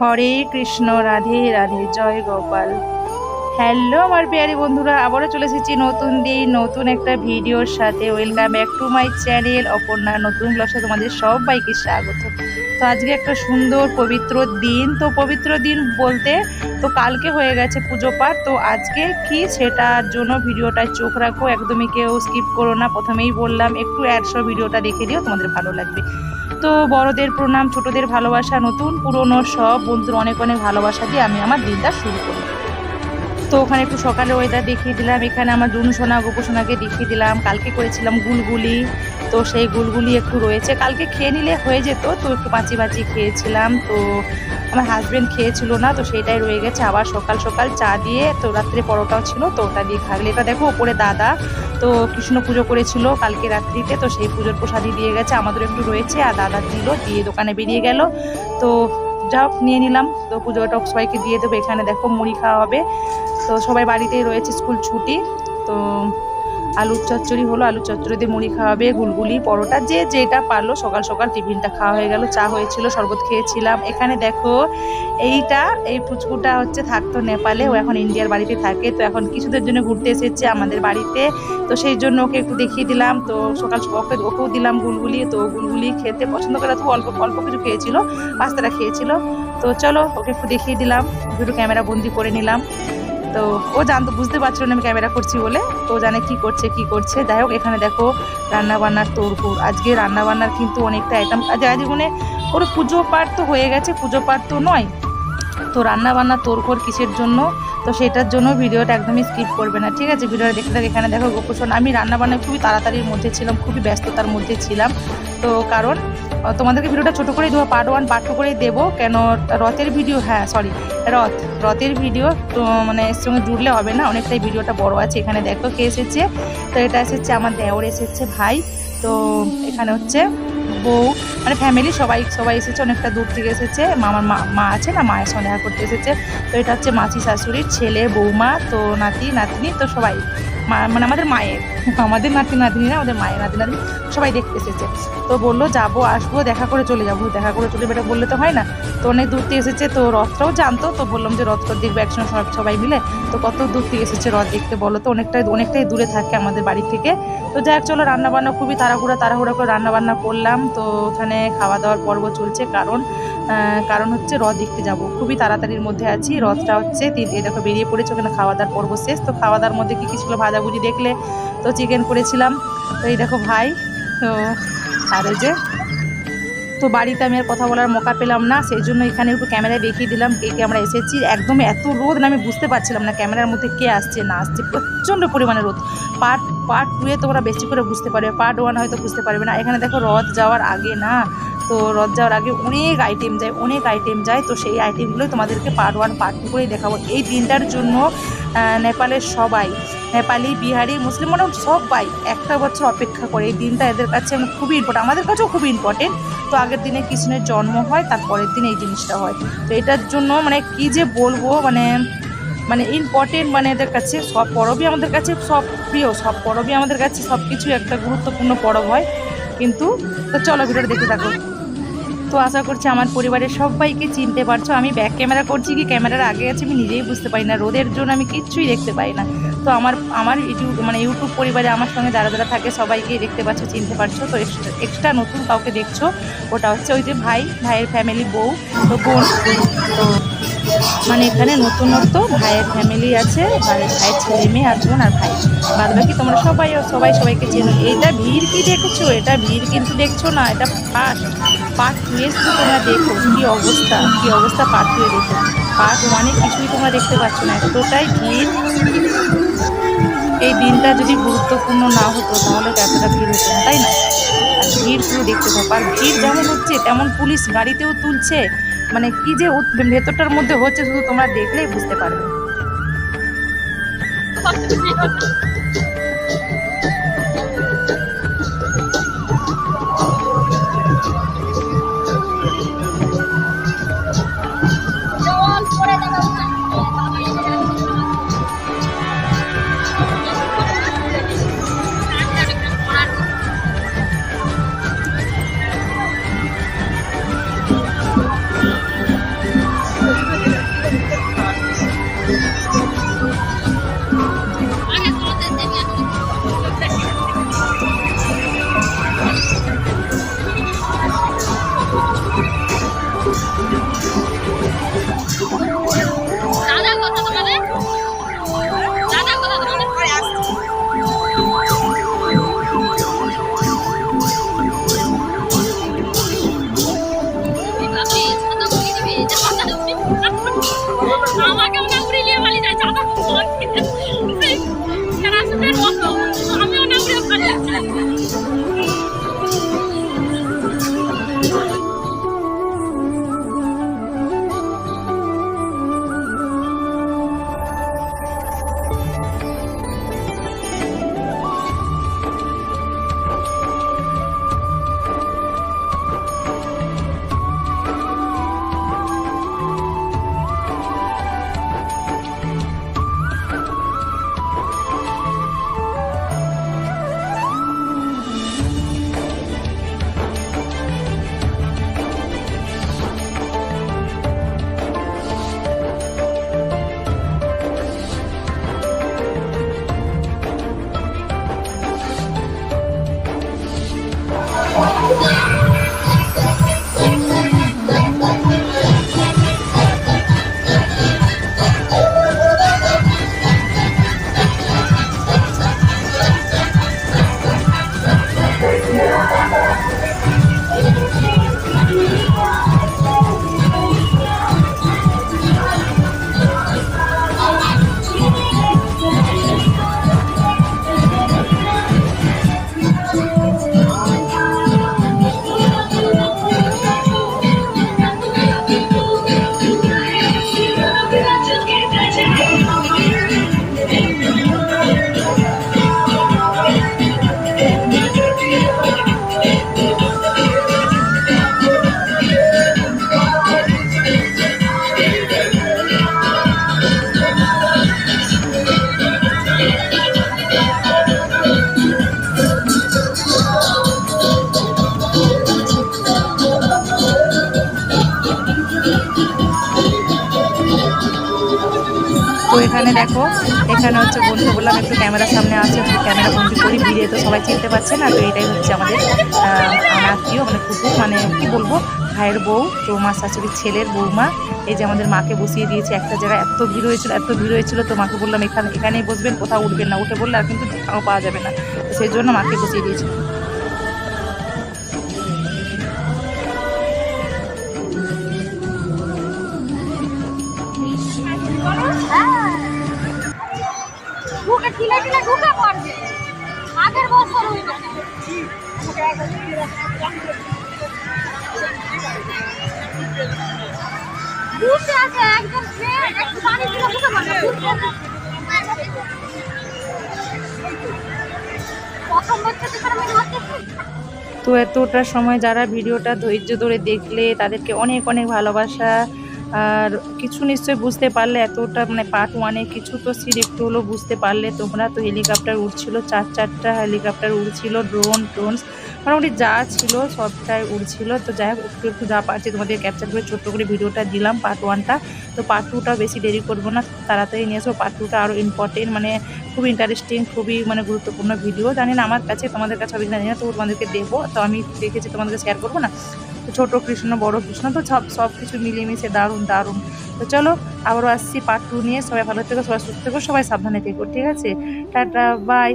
হরে কৃষ্ণ রাধে রাধে জয় গোপাল। হ্যালো আমার পেয়ারি বন্ধুরা, আবারও চলে এসেছি নতুন দিন, নতুন একটা ভিডিওর সাথে। Welcome back to my channel Aparna নতুন ব্লগসে তোমাদের সবাইকে স্বাগত। তো আজকে একটা সুন্দর পবিত্র দিন, তো পবিত্র দিন বলতে তো কালকে হয়ে গেছে পুজো পাঠ, তো আজকে কি সেটার জন্য ভিডিওটায় চোখ রাখো, একদমই কেউ স্কিপ করো না। প্রথমেই বললাম, একটু অ্যাডসো ভিডিওটা দেখে দিও তোমাদের ভালো লাগবে। তো বড়দের প্রণাম, ছোটদের ভালোবাসা, নতুন, পুরনো সব বন্ধুর অনেক অনেক ভালোবাসা দিয়ে আমি আমার দিনটা শুরু করি তো ওখানে একটু সকালে ওয়েদার দেখিয়ে দিলাম। এখানে আমার জুনু সোনা সোনাকে দেখিয়ে দিলাম। কালকে করেছিলাম গুলগুলি। তো সেই গুলগুলি একটু রয়েছে। কালকে খেয়ে নিলে হয়ে যেত। তো একটু বাঁচি বাঁচি খেয়েছিলাম। তো আমার হাজব্যান্ড খেয়েছিল না, তো সেইটাই রয়ে গেছে। আবার সকাল সকাল চা দিয়ে, তো রাত্রে পরোটাও ছিল, তো ওটা দিয়ে খাগলে এটা দেখো, ওপরে দাদা, তো কৃষ্ণ পুজো করেছিল কালকে রাত্রিতে। তো সেই পুজোর প্রসাদই দিয়ে গেছে। আমাদের একটু রয়েছে, আর দাদা দিল, দিয়ে দোকানে বেরিয়ে গেল। তো যাও, নিয়ে নিলাম। তো পুজোটা সবাইকে দিয়ে দেবো। এখানে দেখো মুড়ি খাওয়া হবে। তো সবাই বাড়িতেই রয়েছে, স্কুল ছুটি। তো আলুর চচ্চড়ি হলো, আলুর দিয়ে মুড়ি খাওয়াবে, গুলগুলি, পরোটা, যে যেটা পারল, সকাল সকাল টিফিনটা খাওয়া হয়ে গেল, চা হয়েছিল, শরবত খেয়েছিলাম। এখানে দেখো, এইটা, এই পুচকুটা হচ্ছে থাকতো নেপালে, ও এখন ইন্ডিয়ার বাড়িতে থাকে, তো এখন কিছুদের জন্য ঘুরতে এসেছে আমাদের বাড়িতে, তো সেই জন্য ওকে একটু দেখিয়ে দিলাম, তো সকাল সকাল ওকে, ওকেও দিলাম গুলগুলি, তো গুলগুলি খেতে পছন্দ করে, তো অল্প অল্প কিছু খেয়েছিল, পাস্তাটা খেয়েছিল, তো চলো ওকে একটু দেখিয়ে দিলাম, দুটো ক্যামেরা বন্দি করে নিলাম। তো ও জানতো বুঝতে পারছিল না আমি ক্যামেরা করছি বলে। তো জানে কি করছে কি করছে। যাই হোক, এখানে দেখো রান্না বান্নার তোড়ফোড় আজকে রান্নাবান্নার কিন্তু অনেকটা আইটেম আজ আজ ওর পুজো পাঠ তো হয়ে গেছে, পুজো পাঠ তো নয়। তো রান্না বান্না তোড়ফোড় কিসের জন্য? তো সেটার জন্য ভিডিওটা একদমই স্কিপ করবে না। ঠিক আছে, ভিডিওটা দেখতে থাক। এখানে দেখো গোপুষণ আমি রান্না বান্নায় খুবই তাড়াতাড়ির মধ্যে ছিলাম, খুবই ব্যস্ততার মধ্যে ছিলাম। তো কারণ তোমাদেরকে ভিডিওটা ছোটো করেই দেবো পার্ট ওয়ান পার্ট টু করেই দেবো, কেন রথের ভিডিও হ্যাঁ সরি রথ, রথের ভিডিও তো মানে এর সঙ্গে জুড়লে হবে না, অনেকটাই ভিডিওটা বড় আছে, এখানে দেখো কে এসেছে, তো এটা এসেছে আমার দেওর, এসেছে ভাই, তো এখানে হচ্ছে বউ মানে ফ্যামিলি সবাই সবাই এসেছে, অনেকটা দূর থেকে এসেছে, মামার মা মা আছে না মায়ের সঙ্গে দেখা করতে এসেছে, তো এটা হচ্ছে মাসি শাশুড়ির ছেলে, বৌমা, তো নাতি, নাতনি, তো সবাই মানে আমাদের মায়ের, আমাদের নাতি নাতনি না আমাদের মায়ের নাতি নাতনি সবাই দেখতে এসেছে। তো বলল, যাব, আসব, দেখা করে চলে যাব, দেখা করে চলে বেটা বললে তো হয় না। তো অনেক দূর থেকে এসেছে, তো রথটাও জানতো, তো বললাম যে রথটা দেখব একসঙ্গে সব, সবাই মিলে। তো কত দূর থেকে এসেছে রথ দেখতে বলো তো? অনেকটাই অনেকটাই দূরে থাকে আমাদের বাড়ি থেকে। তো যাই হোক, চলো রান্নাবান্না খুবই তাড়াহুড়া তাড়াহুড়া করে রান্নাবান্না করলাম। তো ওখানে খাওয়া দাওয়ার পর্ব চলছে, কারণ কারণ হচ্ছে রথ দেখতে যাব। খুবই তাড়াতাড়ির মধ্যে আছি। রথটা হচ্ছে দেখো বেরিয়ে পড়েছে, ওখানে খাওয়া দাওয়ার পর্ব শেষ। তো খাওয়া দাওয়ার মধ্যে কী কী ছিল ভাজাভুজি দেখলে তো চিকেন করেছিলাম। তো এই দেখো ভাই, তো আর এই যে তো বাড়িতে আমি আর কথা বলার মৌকা পেলাম না সেই জন্য এখানে একটু ক্যামেরায় দেখিয়ে দিলাম কে কে আমরা এসেছি। একদম এত রোদ না, আমি বুঝতে পারছিলাম না ক্যামেরার মধ্যে কে আসছে, না আসছে, প্রচণ্ড পরিমাণে রোদ। পার্ট পার্ট টুয়ে তোমরা বেশি করে বুঝতে পারবে পার্ট ওয়ান হয়তো বুঝতে পারবে না। এখানে দেখো রথ যাওয়ার আগে না, তো রথ যাওয়ার আগে অনেক আইটেম যায়, অনেক আইটেম যায়। তো সেই আইটেমগুলোই তোমাদেরকে পার্ট ওয়ান পার্ট টু করেই দেখাবো। এই দিনটার জন্য নেপালের সবাই, নেপালি, বিহারি, মুসলিম মানে সবাই একটা বছর অপেক্ষা করে। এই দিনটা এদের কাছে খুবই ইম্পর্টেন্ট আমাদের কাছেও খুবই ইম্পর্টেন্ট তো আগের দিনে কৃষ্ণের জন্ম হয় তারপরের দিন এই জিনিসটা হয়। তো এটার জন্য মানে কি যে বলব মানে মানে ইম্পর্টেন্ট মানে এদের কাছে সব পরবই আমাদের কাছে সব প্রিয়, সব পরবই আমাদের কাছে সব কিছু একটা গুরুত্বপূর্ণ পরব হয়। কিন্তু তো চলো ভিডিওটা দেখতে থাকো। তো আশা করছি আমার পরিবারের সবাইকে চিনতে পারছ, আমি ব্যাক ক্যামেরা করছি কি ক্যামেরার আগে আছে, আমি নিজেই বুঝতে পারি না, রোদের জন্য আমি কিচ্ছুই দেখতে পাই না। তো আমার আমার ইউটিউব মানে ইউটিউব পরিবারে আমার সঙ্গে যারা যারা থাকে সবাইকেই দেখতে পাচ্ছ, চিনতে পারছ। তো এক্সট্রা নতুন কাউকে দেখছ, ওটা হচ্ছে ওই যে ভাই, ভাইয়ের ফ্যামিলি বউ, তো বোন। তো মানে এখানে নতুনত্ব, ভাইয়ের ফ্যামিলি আছে, ভাইয়ের ভাইয়ের ছেলে মেয়ে আর বোন আর ভাই। বাদ বাকি তোমরা সবাই সবাই সবাইকে চেনো। এটা ভিড় কি দেখছ? এটা ভিড় কিন্তু দেখছ না, এটা ফার্স্ট পার্ট এ শুধু তোমরা দেখো, কী অবস্থা কী অবস্থা পার্ট টু এ দেখো। পার্ট ওয়ানে কিছুই তোমরা দেখতে পাচ্ছ না, এতটাই ভিড়। দিনটা যদি গুরুত্বপূর্ণ না হতো, তাহলে তো এতটা ভিড় হতো না, তাই না? আর ভিড় পুরো দেখতে থাকো। আর ভিড় যেমন হচ্ছে, তেমন পুলিশ গাড়িতেও তুলছে। মানে কি যে ভেতরটার মধ্যে হচ্ছে, শুধু তোমরা দেখলেই বুঝতে পারবে। দেখো, এখানে হচ্ছে বন্ধু, বললাম একটু ক্যামেরার সামনে আছে ক্যামেরা বন্দি করি ভিডিও তো সবাই চিনতে পারছে না, তো এটাই হচ্ছে আমাদের আমার প্রিয় মানে কুকু মানে কি বলব, ভাইয়ের বউ তো মা শাশুড়ির ছেলের বৌমা, এই যে আমাদের মাকে বসিয়ে দিয়েছে, একটা জায়গায় এত ভিড় হয়েছিল, এত ভিড় হয়েছিল, তো মাকে বললাম, এখানে, এখানেই বসবেন, কোথাও উঠবেন না। উঠে বললে আর কিন্তু পাওয়া যাবে না সেই জন্য মাকে বসিয়ে দিয়েছে। তো এতটা সময় যারা ভিডিওটা ধৈর্য ধরে দেখলে তাদেরকে অনেক অনেক ভালোবাসা। আর কিছু নিশ্চয়ই বুঝতে পারলে এতটা মানে পার্ট ওয়ানে কিছু তো সিট একটু হলেও বুঝতে পারলে তোমরা তো হেলিকপ্টার উড়ছিল, চার চারটা হেলিকপ্টার উড়ছিল ড্রোন ড্রোনস মোটামুটি যা ছিল সবটাই উড়ছিল। তো যাই হোক একটু একটু যা পারছি তোমাদের ক্যাপচার করে ছোট্ট করে ভিডিওটা দিলাম পার্ট ওয়ানটা তো পার্ট টুটা বেশি দেরি করব না, তাড়াতাড়ি নিয়ে আসব পার্ট টুটা আরও ইম্পর্টেন্ট মানে খুব ইন্টারেস্টিং খুবই মানে গুরুত্বপূর্ণ ভিডিও জানি না আমার কাছে, তোমাদের কাছে কিনা জানি না তো তোমাদেরকে দেবো। তো আমি দেখেছি তোমাদেরকে শেয়ার করব না? ছোটো কৃষ্ণ, বড় কৃষ্ণ, তো সব সব কিছু মিলেমিশে দারুণ দারুণ। তো চলো, আবারও আসছি পার্ট টু নিয়ে। সবাই ভালো থেকো, সবাই সুস্থ থেকো, সবাই সাবধানে থেকো, ঠিক আছে? Tata bye